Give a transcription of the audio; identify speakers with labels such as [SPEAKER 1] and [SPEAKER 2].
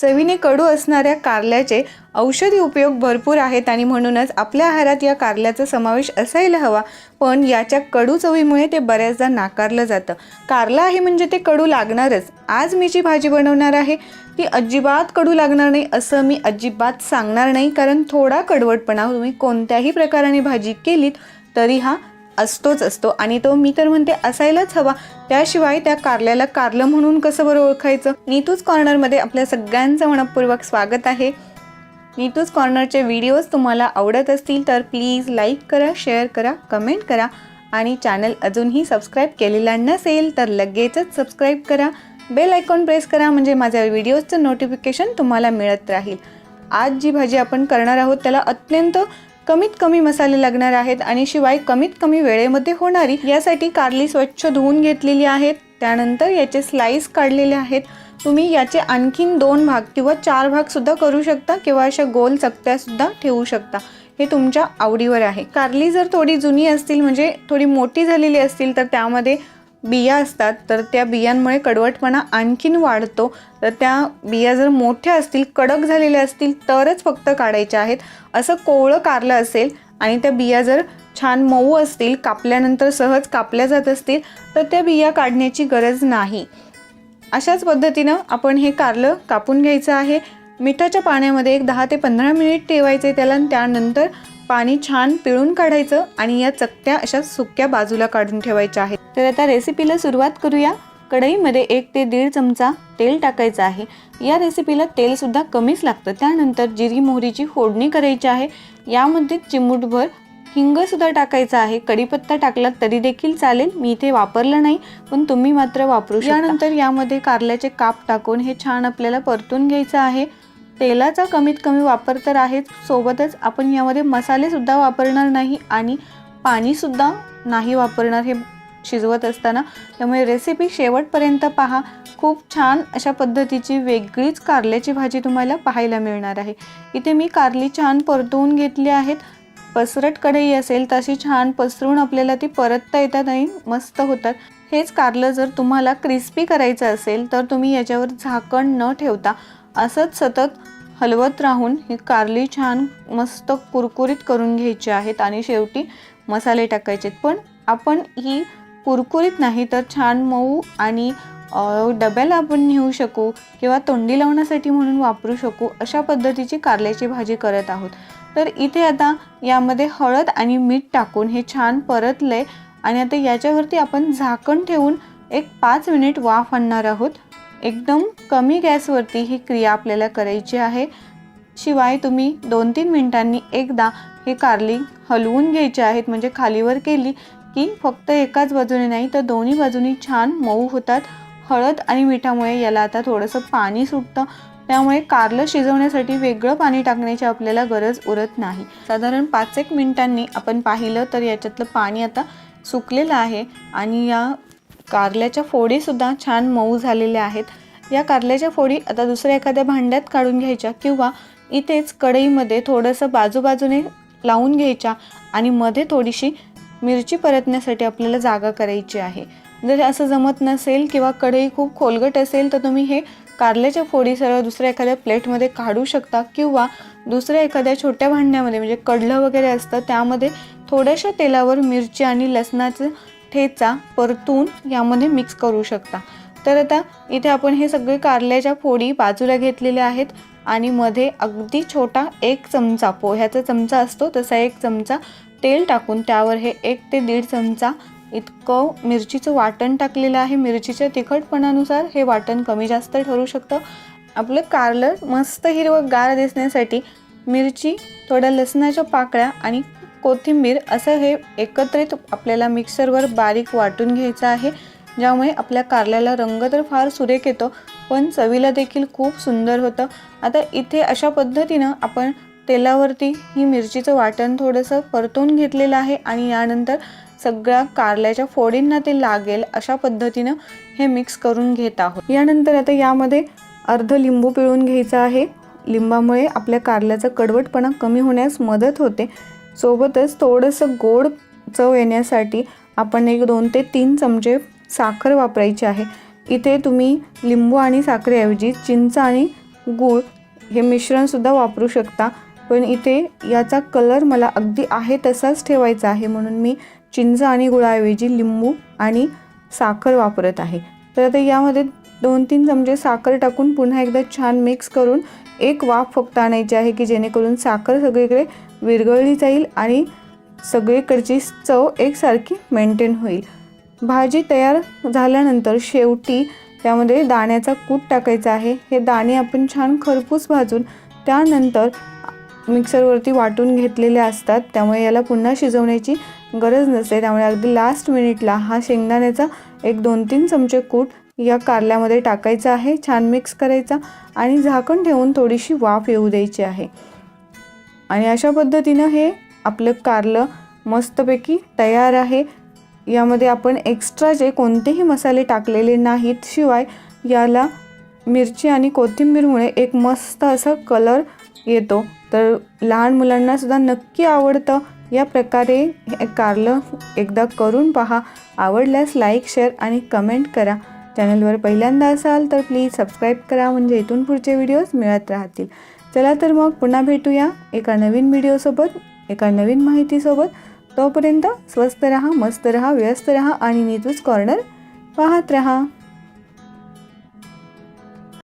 [SPEAKER 1] चवीने कडू असणाऱ्या कारल्याचे औषधी उपयोग भरपूर आहेत आणि म्हणूनच आपल्या आहारात या कारल्याचा समावेश असायला हवा. पण याच्या कडू चवीमुळे ते बऱ्याचदा नाकारलं जातं. कारला आहे म्हणजे ते कडू लागणारच. आज मी जी भाजी बनवणार आहे ती अजिबात कडू लागणार नाही असं मी अजिबात सांगणार नाही. कारण थोडा कडवटपणा तुम्ही कोणत्याही प्रकाराने भाजी केलीत तरी हा असतोच असतो. आणि तो मी तर म्हणते असायलाच हवा. त्याशिवाय त्या कारल्याला कारलं म्हणून कसं बरं ओळखायचं? नीतूच कॉर्नरमध्ये आपल्या सगळ्यांचं मनपूर्वक स्वागत आहे. नीतूज कॉर्नरचे व्हिडिओज तुम्हाला आवडत असतील तर प्लीज लाईक करा शेअर करा कमेंट करा. आणि चॅनल अजूनही सबस्क्राईब केलेला नसेल तर लगेचच सबस्क्राईब करा. बेल आयकॉन प्रेस करा म्हणजे माझ्या व्हिडिओजचं नोटिफिकेशन तुम्हाला मिळत राहील. आज जी भाजी आपण करणार आहोत त्याला अत्यंत कमीत कमी मसाले लागणार आहेत आणि शिवाय कमीत कमी वेळेमध्ये होणारी यासाठी कारली स्वच्छ धुवून घेतलेली आहेत. त्यानंतर याचे स्लाइस काढलेले आहेत. तुम्ही याचे आणखीन दोन भाग किंवा चार भाग सुद्धा करू शकता किंवा अशा गोल चकत्या सुद्धा ठेवू शकता. हे तुमच्या आवडीवर आहे. कारली जर थोडी जुनी असतील म्हणजे थोडी मोठी झालेली असतील तर त्यामध्ये बिया असतात तर त्या बियांमुळे कडवटपणा आणखीन वाढतो. तर त्या बिया जर मोठ्या असतील कडक झालेल्या असतील तरच फक्त काढायच्या आहेत. असं कोवळं कारलं असेल आणि त्या बिया जर छान मऊ असतील कापल्यानंतर सहज कापल्या जात असतील तर त्या बिया काढण्याची गरज नाही. अशाच पद्धतीनं आपण हे कारलं कापून घ्यायचं आहे. मिठाच्या पाण्यामध्ये एक दहा ते पंधरा मिनिट ठेवायचे त्याला त्यानंतर पाणी छान पिळून काढायचं आणि या चकत्या अशा सुक्या बाजूला काढून ठेवायच्या आहेत. तर आता रेसिपीला सुरुवात करूया. कढईमध्ये एक ते दीड चमचा तेल टाकायचं आहे. या रेसिपीला तेलसुद्धा कमीच लागतं. त्यानंतर जिरी मोहरीची फोडणी करायची आहे. यामध्ये चिमूटभर हिंगसुद्धा टाकायचा आहे. कढीपत्ता टाकला तरी देखील चालेल. मी इथे वापरलं नाही पण तुम्ही मात्र वापरू यानंतर यामध्ये कारल्याचे काप टाकून हे छान आपल्याला परतून घ्यायचं आहे. तेलाचा कमीत कमी वापर तर आहेच. सोबतच आपण यामध्ये मसालेसुद्धा वापरणार नाही आणि पाणीसुद्धा नाही वापरणार हे शिजवत असताना. त्यामुळे रेसिपी शेवटपर्यंत पहा. खूप छान अशा पद्धतीची वेगळीच कारल्याची भाजी तुम्हाला पाहायला मिळणार आहे. इथे मी कारली छान परतवून घेतली आहेत. पसरट कढई असेल तशी छान पसरून आपल्याला ती परतता येतात आणि मस्त होतात. हेच कारलं जर तुम्हाला क्रिस्पी करायचं असेल तर तुम्ही याच्यावर झाकण न ठेवता असंच सतत हलवत राहून ही कारली छान मस्त कुरकुरीत करून घ्यायची आहेत आणि शेवटी मसाले टाकायचे पण आपण ही कुरकुरीत नाही तर छान मऊ आणि डब्याला आपण नेऊ शकू किंवा तोंडी लावण्यासाठी म्हणून वापरू शकू अशा पद्धतीची कारल्याची भाजी करत आहोत. तर इथे आता यामध्ये हळद आणि मीठ टाकून हे छान परतले आणि आता याच्यावरती आपण झाकण ठेवून एक पाच मिनिट वाफ आणणार आहोत. एकदम कमी गॅसवरती ही क्रिया आपल्याला करायची आहे. शिवाय तुम्ही दोन तीन मिनिटांनी एकदा हे कारली हलवून घ्यायचे आहेत. म्हणजे खालीवर केली की फक्त एकाच बाजूने नाही तर दोन्ही बाजूनी छान मऊ होतात. हळद आणि मिठामुळे याला आता थोडंसं पाणी सुटतं. त्यामुळे कारलं शिजवण्यासाठी वेगळं पाणी टाकण्याची आपल्याला गरज उरत नाही. साधारण पाच एक मिनिटांनी आपण पाहिलं तर याच्यातलं पाणी आता सुकलेलं आहे. आणि या कारल्याच्या फोडीसुद्धा छान मऊ झालेल्या आहेत. या कारल्याच्या फोडी आता दुसऱ्या एखाद्या भांड्यात काढून घ्यायच्या किंवा इथेच कढईमध्ये थोडंसं बाजूबाजूने लावून घ्यायच्या आणि मध्ये थोडीशी मिरची परतण्यासाठी आपल्याला जागा करायची आहे. जर असं जमत नसेल किंवा कढई खूप खोलगट असेल तर तुम्ही हे कारल्याच्या फोडी सरळ दुसऱ्या एखाद्या प्लेटमध्ये काढू शकता किंवा दुसऱ्या एखाद्या छोट्या भांड्यामध्ये म्हणजे कडलं वगैरे असतं त्यामध्ये थोड्याशा तेलावर मिरची आणि लसणाचं ठेचा परतून यामध्ये मिक्स करू शकता. तर आता इथे आपण हे सगळे कारल्याच्या फोडी बाजूला घेतलेल्या आहेत आणि मध्ये अगदी छोटा एक चमचा पोह्याचा चमचा असतो तसा एक चमचा तेल टाकून त्यावर हे एक ते दीड चमचा इतकं मिरचीचं वाटण टाकलेलं आहे. मिरचीच्या तिखटपणानुसार हे वाटण कमी जास्त ठरू शकतं. आपलं कारलं मस्त हिरवं गार दिसण्यासाठी मिरची थोड्या लसणाच्या पाकळ्या आणि कोथिंबीर असं हे एकत्रित आपल्याला मिक्सरवर बारीक वाटून घ्यायचं आहे. ज्यामुळे आपल्या कारल्याला रंग तर फार सुरेख येतो पण चवीला देखील खूप सुंदर होतं. आता इथे अशा पद्धतीनं आपण तेलावरती ही मिरचीचं वाटण थोडंसं परतून घेतलेलं आहे आणि यानंतर सगळ्या कारल्याच्या फोडींना ते लागेल अशा पद्धतीनं हे मिक्स करून घेत आहोत. यानंतर आता यामध्ये अर्ध लिंबू पिळून घ्यायचं आहे. लिंबामुळे आपल्या कारल्याचा कडवटपणा कमी होण्यास मदत होते. सोबतच थोडंसं गोड चव येण्यासाठी आपण एक दोन ते तीन चमचे साखर वापरायची आहे. इथे तुम्ही लिंबू आणि साखरेऐवजी चिंच आणि गूळ हे मिश्रणसुद्धा वापरू शकता. पण इथे याचा कलर मला अगदी आहे तसाच ठेवायचा आहे. म्हणून मी चिंच आणि गुळाऐवजी लिंबू आणि साखर वापरत आहे. तर आता यामध्ये दोन तीन चमचे साखर टाकून पुन्हा एकदा छान मिक्स करून एक वाफ फक्त आणायची आहे की जेणेकरून साखर सगळीकडे विरघळली जाईल आणि सगळीकडची चव एकसारखी मेंटेन होईल. भाजी तयार झाल्यानंतर शेवटी त्यामध्ये दाण्याचा कूट टाकायचा आहे. हे दाणे आपण छान खरपूस भाजून त्यानंतर मिक्सरवरती वाटून घेतलेले असतात. त्यामुळे याला पुन्हा शिजवण्याची गरज नसते. त्यामुळे अगदी लास्ट मिनिटला हा शेंगदाण्याचा एक दोन तीन चमचे कूट या कारल्यामध्ये टाकायचं आहे छान मिक्स करायचा आणि झाकण ठेवून थोडीशी वाफ येऊ द्यायची आहे. आणि अशा पद्धतीनं हे आपलं कारलं मस्तपैकी तयार आहे. यामध्ये आपण एक्स्ट्रा जे कोणतेही मसाले टाकलेले नाहीत शिवाय याला मिरची आणि कोथिंबीरमुळे एक मस्त असा कलर येतो. तर लहान मुलांनासुद्धा नक्की आवडतं. या प्रकारे हे कारलं एकदा करून पहा. आवडल्यास लाईक शेअर आणि कमेंट करा. चॅनलवर पहिल्यांदा असाल तर प्लीज सबस्क्राईब करा. म्हणजे इथून पुढचे व्हिडिओज मिळत राहतील. चला तर मग पुन्हा भेटूया एका नवीन व्हिडिओसोबत एका नवीन माहितीसोबत तोपर्यंत स्वस्त रहा मस्त रहा व्यस्त रहा आणि नीतूच कॉर्नर पाहत रहा.